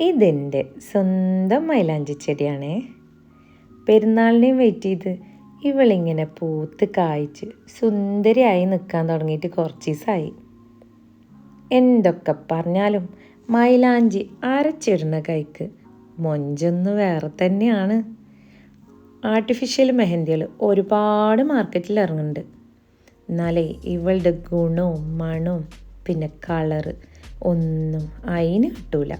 ഇതെന്റെ സ്വന്തം മൈലാഞ്ചി ചെടിയാണേ. പെരുന്നാളിനെയും വെയിറ്റ് ചെയ്ത് ഇവളിങ്ങനെ പൂത്ത് കായ്ച്ച് സുന്ദരിയായി നിൽക്കാൻ തുടങ്ങിയിട്ട് കുറച്ച് ദിവസമായി എന്തൊക്കെ പറഞ്ഞാലും മൈലാഞ്ചി അരച്ചിടുന്ന കൈക്ക് മൊഞ്ചൊന്ന് വേറെ തന്നെയാണ്. ആർട്ടിഫിഷ്യൽ മെഹന്തികൾ ഒരുപാട് മാർക്കറ്റിൽ ഇറങ്ങുന്നുണ്ട്. എന്നാലേ ഇവളുടെ ഗുണവും മണവും പിന്നെ കളറ് ഒന്നും അതിന് കിട്ടൂല.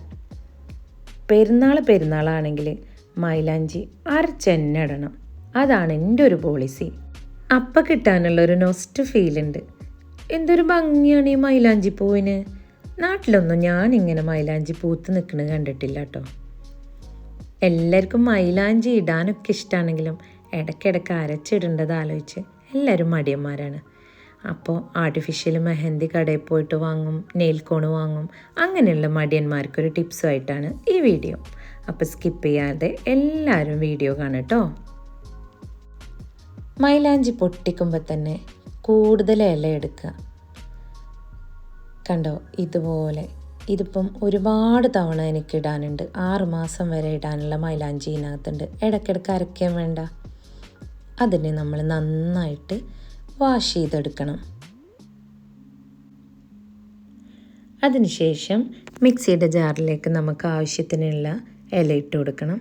പെരുന്നാൾ പെരുന്നാളാണെങ്കിൽ മൈലാഞ്ചി അരച്ചെന്നെ ഇടണം. അതാണ് എന്റെ ഒരു പോളിസി അപ്പം കിട്ടാനുള്ള ഒരു നൊസ്റ്റ് ഫീലുണ്ട് എന്തൊരു ഭംഗിയാണ് ഈ മൈലാഞ്ചി പൂവിന്? നാട്ടിലൊന്നും ഞാനിങ്ങനെ മൈലാഞ്ചി പൂത്ത് നിൽക്കുന്നത് കണ്ടിട്ടില്ല കേട്ടോ എല്ലാവർക്കും മൈലാഞ്ചി ഇടാനൊക്കെ ഇഷ്ടമാണെങ്കിലും ഇടയ്ക്കിടയ്ക്ക് അരച്ചിടേണ്ടത് ആലോചിച്ച് എല്ലാവരും മടിയന്മാരാണ്. അപ്പോൾ ആർട്ടിഫിഷ്യൽ മെഹന്തി കടയിൽ പോയിട്ട് വാങ്ങും നെയിൽ കോണ് വാങ്ങും. അങ്ങനെയുള്ള മടിയന്മാർക്കൊരു ടിപ്സുമായിട്ടാണ് ഈ വീഡിയോ. അപ്പോൾ സ്കിപ്പ് ചെയ്യാതെ എല്ലാവരും വീഡിയോ കാണട്ടോ മൈലാഞ്ചി പൊട്ടിക്കുമ്പോൾ തന്നെ കൂടുതൽ ഇല എടുക്കുക. കണ്ടോ ഇതുപോലെ. ഇതിപ്പം ഒരുപാട് തവണ എനിക്ക് ഇടാനുണ്ട്. ആറ് മാസം വരെ ഇടാനുള്ള മൈലാഞ്ചി ഇതിനകത്തുണ്ട്. ഇടയ്ക്കിടയ്ക്ക് അരയ്ക്കാൻ വേണ്ട. അതിനെ നമ്മൾ നന്നായിട്ട് വാഷ് ചെയ്തെടുക്കണം. അതിനുശേഷം മിക്സിയുടെ ജാറിലേക്ക് നമുക്ക് ആവശ്യത്തിനുള്ള ഇല ഇട്ട് കൊടുക്കണം.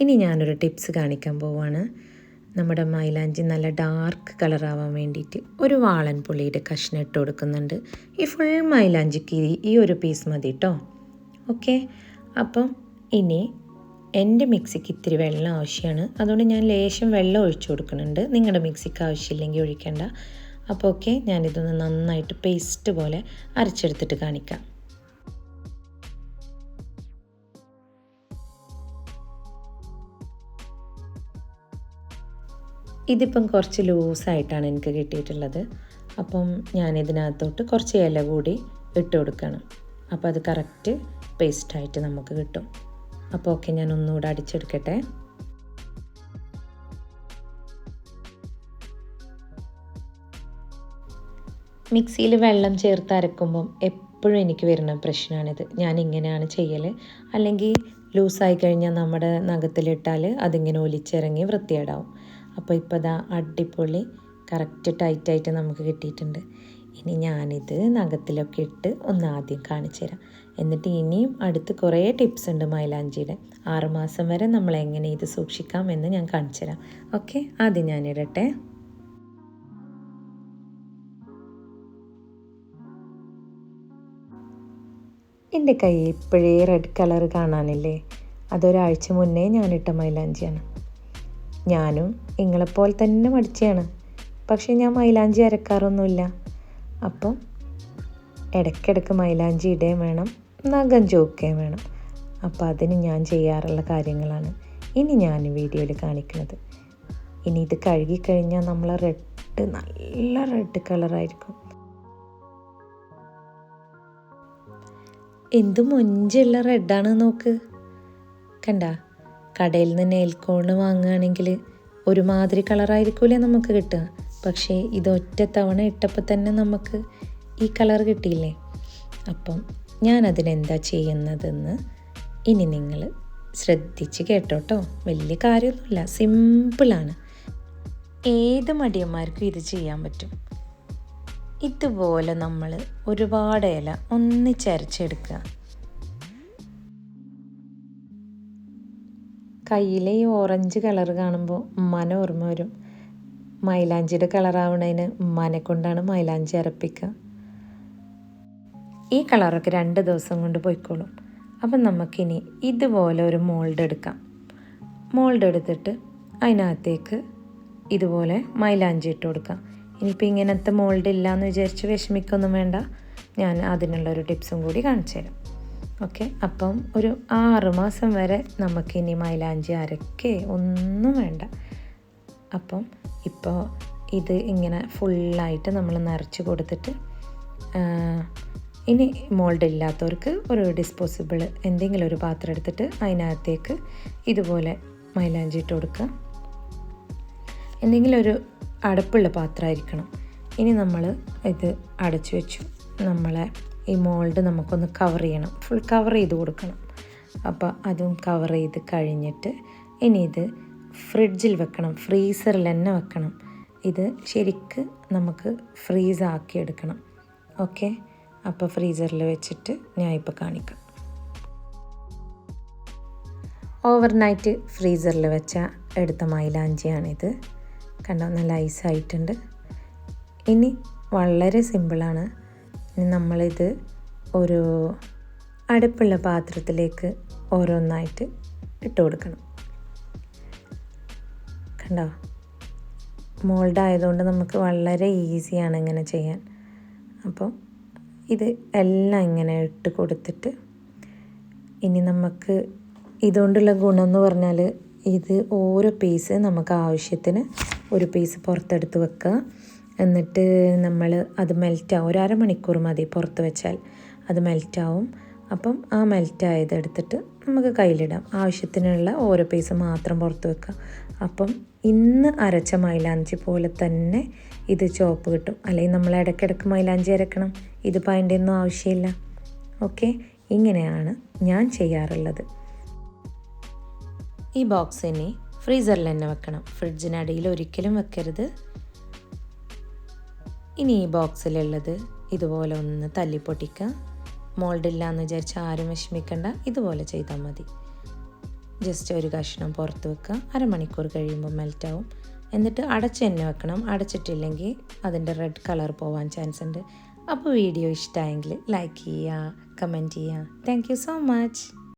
ഇനി ഞാനൊരു ടിപ്സ് കാണിക്കാൻ പോവാണ്. നമ്മുടെ മൈലാഞ്ചി നല്ല ഡാർക്ക് കളറാവാൻ വേണ്ടിയിട്ട് ഒരു വാളൻ പുളിയുടെ കഷ്ണം ഇട്ട് കൊടുക്കുന്നുണ്ട്. ഈ ഫുൾ മൈലാഞ്ചിക്ക് ഈ ഒരു പീസ് മതി കേട്ടോ ഓക്കെ? അപ്പം ഇനി എന്റെ മിക്സിക്ക് ഇത്തിരി വെള്ളം ആവശ്യമാണ്. അതുകൊണ്ട് ഞാൻ ലേശം വെള്ളം ഒഴിച്ചു കൊടുക്കുന്നുണ്ട്. നിങ്ങളുടെ മിക്സിക്ക് ആവശ്യമില്ലെങ്കിൽ ഒഴിക്കേണ്ട. അപ്പോൾ ഓക്കെ ഞാനിതൊന്ന് നന്നായിട്ട് പേസ്റ്റ് പോലെ അരച്ചെടുത്തിട്ട് കാണിക്കാം. ഇതിപ്പം കുറച്ച് ലൂസായിട്ടാണ് എനിക്ക് കിട്ടിയിട്ടുള്ളത്. അപ്പം ഞാനിതിനകത്തോട്ട് കുറച്ച് ഇല കൂടി ഇട്ട് കൊടുക്കണം. അപ്പോൾ അത് കറക്റ്റ് പേസ്റ്റായിട്ട് നമുക്ക് കിട്ടും. അപ്പോൾ ഓക്കെ ഞാൻ ഒന്നുകൂടെ അടിച്ചെടുക്കട്ടെ. മിക്സിയിൽ വെള്ളം ചേർത്ത് അരക്കുമ്പം എപ്പോഴും എനിക്ക് വരുന്ന പ്രശ്നമാണിത്. ഞാൻ ഇങ്ങനെയാണ് ചെയ്യൽ അല്ലെങ്കിൽ ലൂസായി കഴിഞ്ഞാൽ നമ്മുടെ നഖത്തിലിട്ടാൽ അതിങ്ങനെ ഒലിച്ചിറങ്ങി വൃത്തിയേടാവും അപ്പോൾ ഇപ്പോൾ ഇതാ അടിപൊളി കറക്റ്റ് ടൈറ്റായിട്ട് നമുക്ക് കിട്ടിയിട്ടുണ്ട്. ഇനി ഞാനിത് നഖത്തിലൊക്കെ ഇട്ട് ഒന്ന് ആദ്യം കാണിച്ചു തരാം എന്നിട്ട് ഇനിയും അടുത്ത് കുറേ ടിപ്സ് ഉണ്ട് മൈലാഞ്ചിയുടെ. ആറുമാസം വരെ നമ്മൾ എങ്ങനെ ഇത് സൂക്ഷിക്കാം എന്ന് ഞാൻ കാണിച്ചു തരാം. ഓക്കെ ആദ്യം ഞാനിടട്ടെ എന്റെ കൈ ഇപ്പോഴേ റെഡ് കളർ കാണാനില്ലേ? അതൊരാഴ്ച മുന്നേ ഞാനിട്ട മൈലാഞ്ചിയാണ്. ഞാനും നിങ്ങളെപ്പോലെ തന്നെ മടിച്ചാണ് പക്ഷേ ഞാൻ മൈലാഞ്ചി അരക്കാറൊന്നുമില്ല. അപ്പം ഇടയ്ക്കിടയ്ക്ക് മൈലാഞ്ചി ഇടുകയും വേണം നഖം ചോക്കുകയും വേണം. അപ്പോൾ അതിന് ഞാൻ ചെയ്യാറുള്ള കാര്യങ്ങളാണ് ഇനി ഞാൻ വീഡിയോയിൽ കാണിക്കുന്നത്. ഇനി ഇത് കഴുകിക്കഴിഞ്ഞാൽ നമ്മൾ റെഡ് നല്ല റെഡ് കളറായിരിക്കും എന്ത് മൊഞ്ചുള്ള റെഡാണ് നോക്ക്. കണ്ട കടയിൽ നിന്ന് നെയിൽക്കോണ് വാങ്ങുകയാണെങ്കിൽ ഒരുമാതിരി കളറായിരിക്കൂലേ നമുക്ക് കിട്ടുക. പക്ഷേ ഇത് ഒറ്റ തവണ ഇട്ടപ്പോൾ തന്നെ നമുക്ക് ഈ കളർ കിട്ടിയില്ലേ? അപ്പം ഞാൻ അതിനെന്താ ചെയ്യുന്നതെന്ന് ഇനി നിങ്ങൾ ശ്രദ്ധിച്ച് കേട്ടോട്ടോ. വലിയ കാര്യമൊന്നുമില്ല. സിമ്പിളാണ്. ഏത് മടിയന്മാർക്കും ഇത് ചെയ്യാൻ പറ്റും. ഇതുപോലെ നമ്മൾ ഒരുപാട് ഇല ഒന്നിച്ചരച്ചെടുക്കുക. കയ്യിലെ ഈ ഓറഞ്ച് കളർ കാണുമ്പോൾ ഉമ്മാനെ ഓർമ്മ വരും. മൈലാഞ്ചിയുടെ കളറാവണതിന് ഉമ്മാനെ കൊണ്ടാണ് മൈലാഞ്ചി അരപ്പിക്കുക. ഈ കളറൊക്കെ രണ്ട് ദിവസം കൊണ്ട് പോയിക്കോളും. അപ്പം നമുക്കിനി ഇതുപോലെ ഒരു മോൾഡ് എടുക്കാം. മോൾഡ് എടുത്തിട്ട് അതിനകത്തേക്ക് ഇതുപോലെ മൈലാഞ്ചി ഇട്ട് കൊടുക്കാം. ഇനിയിപ്പോൾ ഇങ്ങനത്തെ മോൾഡ് ഇല്ല എന്ന് വിചാരിച്ച് വിഷമിക്കൊന്നും വേണ്ട. ഞാൻ അതിനുള്ള ഒരു ടിപ്സും കൂടി കാണിച്ചു തരാം. ഓക്കെ അപ്പം ഒരു ആറ് മാസം വരെ നമുക്കിനി മൈലാഞ്ചി അരക്കേ ഒന്നും വേണ്ട. അപ്പം ഇപ്പോൾ ഇത് ഇങ്ങനെ ഫുള്ളായിട്ട് നമ്മൾ നിറച്ച് കൊടുത്തിട്ട് ഇനി മോൾഡ് ഇല്ലാത്തവർക്ക് ഒരു ഡിസ്പോസിബിൾ എന്തെങ്കിലും ഒരു പാത്രം എടുത്തിട്ട് അതിനകത്തേക്ക് ഇതുപോലെ മൈലാഞ്ചി ഇട്ട് കൊടുക്കുക. എന്തെങ്കിലും ഒരു അടപ്പുള്ള പാത്രമായിരിക്കണം ഇനി നമ്മൾ ഇത് അടച്ചു വെച്ചു. നമ്മളെ ഈ മോൾഡ് നമുക്കൊന്ന് കവർ ചെയ്യണം. ഫുൾ കവർ ചെയ്ത് കൊടുക്കണം. അപ്പോൾ അതും കവർ ചെയ്ത് കഴിഞ്ഞിട്ട് ഇനി ഇത് ഫ്രിഡ്ജിൽ വെക്കണം. ഫ്രീസറിൽ തന്നെ വെക്കണം. ഇത് ശരിക്ക് നമുക്ക് ഫ്രീസാക്കി എടുക്കണം. ഓക്കെ അപ്പോൾ ഫ്രീസറിൽ വെച്ചിട്ട് ഞാൻ ഇപ്പോൾ കാണിക്കാം. ഓവർനൈറ്റ് ഫ്രീസറിൽ വെച്ച എടുത്ത മൈലാഞ്ചിയാണിത്. കണ്ടോ നല്ല ഐസായിട്ടുണ്ട് ഇനി വളരെ സിമ്പിളാണ് ഇനി നമ്മളിത് ഒരു അടുപ്പുള്ള പാത്രത്തിലേക്ക് ഓരോന്നായിട്ട് ഇട്ട് കൊടുക്കണം. കണ്ടോ? മോൾഡ് ആയതുകൊണ്ട് നമുക്ക് വളരെ ഈസിയാണ് ഇങ്ങനെ ചെയ്യാൻ. അപ്പോൾ ഇത് എല്ലാം ഇങ്ങനെ ഇട്ട് കൊടുത്തിട്ട് ഇനി നമുക്ക് ഇതുകൊണ്ടുള്ള ഗുണം എന്ന് പറഞ്ഞാൽ ഇത് ഓരോ പീസ് നമുക്ക് ആവശ്യത്തിന് ഒരു പീസ് പുറത്തെടുത്ത് വെക്കുക. എന്നിട്ട് നമ്മൾ അത് മെൽറ്റാവും ഒരു അരമണിക്കൂർ മതി പുറത്ത് വെച്ചാൽ അത് മെൽറ്റാവും അപ്പം ആ മെൽറ്റായത് എടുത്തിട്ട് നമുക്ക് കയ്യിലിടാം. ആവശ്യത്തിനുള്ള ഓരോ പീസ് മാത്രം പുറത്ത് വെക്കുക. അപ്പം ഇന്ന് അരച്ച മൈലാഞ്ചി പോലെ തന്നെ ഇത് ചോപ്പ് കിട്ടും. അല്ലെങ്കിൽ നമ്മൾ ഇടയ്ക്കിടയ്ക്ക് മൈലാഞ്ചി അരക്കണം. ഇത് അതിന്റെ ഒന്നും ആവശ്യമില്ല. ഓക്കെ? ഇങ്ങനെയാണ് ഞാൻ ചെയ്യാറുള്ളത്. ഈ ബോക്സ് ഇനി ഫ്രീസറിൽ തന്നെ വെക്കണം. ഫ്രിഡ്ജിനടിയിൽ ഒരിക്കലും വെക്കരുത്. ഇനി ഈ ബോക്സിലുള്ളത് ഇതുപോലെ ഒന്ന് തല്ലിപ്പൊട്ടിക്കുക. മോൾഡില്ല എന്ന് വിചാരിച്ച് ആരും വിഷമിക്കണ്ട. ഇതുപോലെ ചെയ്താൽ മതി. ജസ്റ്റ് ഒരു കഷ്ണം പുറത്ത് വെക്കുക. അരമണിക്കൂർ കഴിയുമ്പോൾ മെൽറ്റാവും എന്നിട്ട് അടച്ച് തന്നെ വെക്കണം. അടച്ചിട്ടില്ലെങ്കിൽ അതിന്റെ റെഡ് കളർ പോവാൻ ചാൻസ് ഉണ്ട്. അപ്പോൾ വീഡിയോ ഇഷ്ടമായെങ്കിൽ ലൈക്ക് ചെയ്യുക കമന്റ് ചെയ്യുക. Thank so much